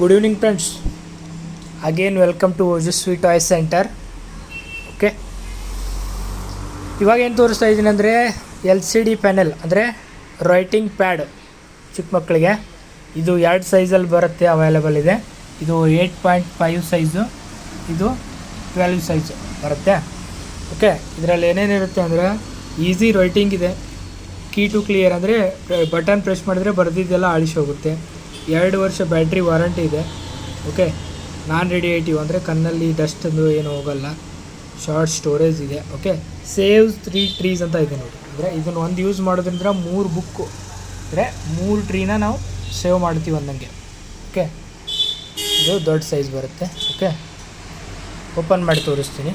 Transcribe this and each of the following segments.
Good evening friends again welcome to Ojaswi toys centre okay ಇವಾಗ ಏನು ತೋರಿಸ್ತಾ ಇದ್ದೀನಿ ಅಂದರೆ ಎಲ್ ಸಿ ಡಿ ಪ್ಯಾನೆಲ್ ಅಂದರೆ ರೈಟಿಂಗ್ ಪ್ಯಾಡ್ ಚಿಕ್ಕ ಮಕ್ಕಳಿಗೆ. ಇದು ಎರಡು ಸೈಜಲ್ಲಿ ಬರುತ್ತೆ ಅವೈಲೇಬಲ್ ಇದೆ. ಇದು ಏಯ್ಟ್ ಪಾಯಿಂಟ್ ಫೈವ್ ಸೈಜು ಇದು ಟ್ವೆಲ್ವ್ ಸೈಜ್ ಬರುತ್ತೆ. ಓಕೆ ಇದರಲ್ಲಿ ಏನೇನಿರುತ್ತೆ ಅಂದರೆ ಈಸಿ ರೈಟಿಂಗ್ ಇದೆ. ಕೀ ಟು ಕ್ಲಿಯರ್ ಅಂದರೆ ಬಟನ್ ಪ್ರೆಸ್ ಮಾಡಿದ್ರೆ ಬರೆದಿದ್ದೆಲ್ಲ ಅಳಿಸಿ ಹೋಗುತ್ತೆ. ಎರಡು ವರ್ಷ ಬ್ಯಾಟ್ರಿ ವಾರಂಟಿ ಇದೆ. ಓಕೆ? ನಾನ್ ರೇಡಿಯೇಟಿವ್ ಅಂದರೆ ಕಣ್ಣಲ್ಲಿ ಡಸ್ಟ್ ಏನು ಹೋಗಲ್ಲ. ಶಾರ್ಟ್ ಸ್ಟೋರೇಜ್ ಇದೆ. ಓಕೆ? ಸೇವ್ ತ್ರೀ ಟ್ರೀಸ್ ಅಂತ ಇದೆ ನೋಡಿ. ಅಂದರೆ ಇದನ್ನು ಒಂದು ಯೂಸ್ ಮಾಡೋದ್ರಿಂದ ಮೂರು ಬುಕ್ಕು ಅಂದರೆ ಮೂರು ಟ್ರೀನ ನಾವು ಸೇವ್ ಮಾಡ್ತೀವಿ ಅಂದಂಗೆ. ಓಕೆ? ಇದು ದೊಡ್ಡ ಸೈಜ್ ಬರುತ್ತೆ. ಓಕೆ? ಓಪನ್ ಮಾಡಿ ತೋರಿಸ್ತೀನಿ.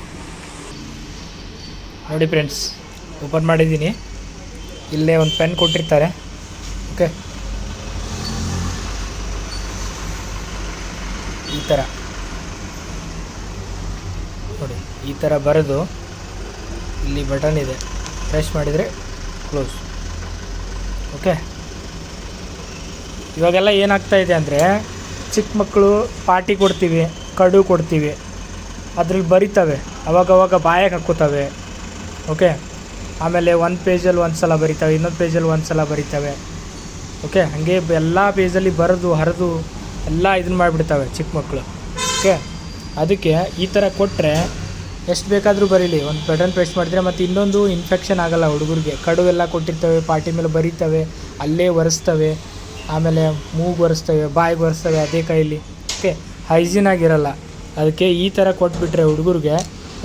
ನೋಡಿ ಫ್ರೆಂಡ್ಸ್, ಓಪನ್ ಮಾಡಿದ್ದೀನಿ. ಇಲ್ಲೇ ಒಂದು ಪೆನ್ ಕೊಟ್ಟಿರ್ತಾರೆ. ಓಕೆ? ಈ ಥರ ನೋಡಿ, ಈ ಥರ ಬರೆದು ಇಲ್ಲಿ ಬಟನ್ ಇದೆ. ಪ್ರೆಸ್ ಮಾಡಿದರೆ ಕ್ಲೋಸ್ ಓಕೆ ಇವಾಗೆಲ್ಲ ಏನಾಗ್ತಾ ಇದೆ ಅಂದರೆ, ಚಿಕ್ಕ ಮಕ್ಕಳು ಪಾಟಿ ಕೊಡ್ತೀವಿ, ಕಡು ಕೊಡ್ತೀವಿ. ಅದ್ರಲ್ಲಿ ಬರಿತವೆ. ಅವಾಗವಾಗ ಬಾಯಾಗ ಹಾಕ್ಕೋತವೆ ಓಕೆ ಆಮೇಲೆ ಒಂದು ಪೇಜಲ್ಲಿ ಒಂದು ಸಲ ಬರಿತವೆ, ಇನ್ನೊಂದು ಪೇಜಲ್ಲಿ ಒಂದು ಸಲ ಬರಿತವೆ. ಓಕೆ ಹಾಗೆ ಎಲ್ಲ ಪೇಜಲ್ಲಿ ಬರೆದು, ಹರಿದು ಎಲ್ಲ ಇದನ್ನ ಮಾಡಿಬಿಡ್ತವೆ ಚಿಕ್ಕ ಮಕ್ಕಳು ಓಕೆ ಅದಕ್ಕೆ ಈ ಥರ ಕೊಟ್ಟರೆ ಎಷ್ಟು ಬೇಕಾದರೂ ಬರೀಲಿ. ಒಂದು ಪೆಟ್ರನ್ ಪ್ರೆಸ್ ಮಾಡಿದ್ರೆ ಮತ್ತು ಇನ್ನೊಂದು ಇನ್ಫೆಕ್ಷನ್ ಆಗಲ್ಲ ಹುಡುಗರಿಗೆ. ಕಡು ಎಲ್ಲ ಕೊಟ್ಟಿರ್ತವೆ, ಪಾಟಿ ಮೇಲೆ ಬರೀತವೆ, ಅಲ್ಲೇ ಒರೆಸ್ತವೆ, ಆಮೇಲೆ ಮೂಗು ಒರೆಸ್ತವೆ ಬಾಯಿಗೆ ಒರೆಸ್ತವೆ ಅದೇ ಕೈಲಿ. ಓಕೆ ಹೈಜೀನ್ ಆಗಿರಲ್ಲ. ಅದಕ್ಕೆ ಈ ಥರ ಕೊಟ್ಬಿಟ್ರೆ ಹುಡುಗರಿಗೆ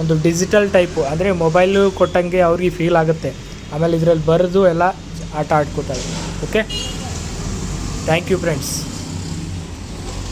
ಒಂದು ಡಿಜಿಟಲ್ ಟೈಪು ಅಂದರೆ ಮೊಬೈಲು ಕೊಟ್ಟಂಗೆ ಅವ್ರಿಗೆ ಫೀಲ್ ಆಗುತ್ತೆ. ಆಮೇಲೆ ಇದರಲ್ಲಿ ಬರೆದು ಎಲ್ಲ ಆಟ ಆಡ್ಕೋತಾರೆ. Okay thank you friends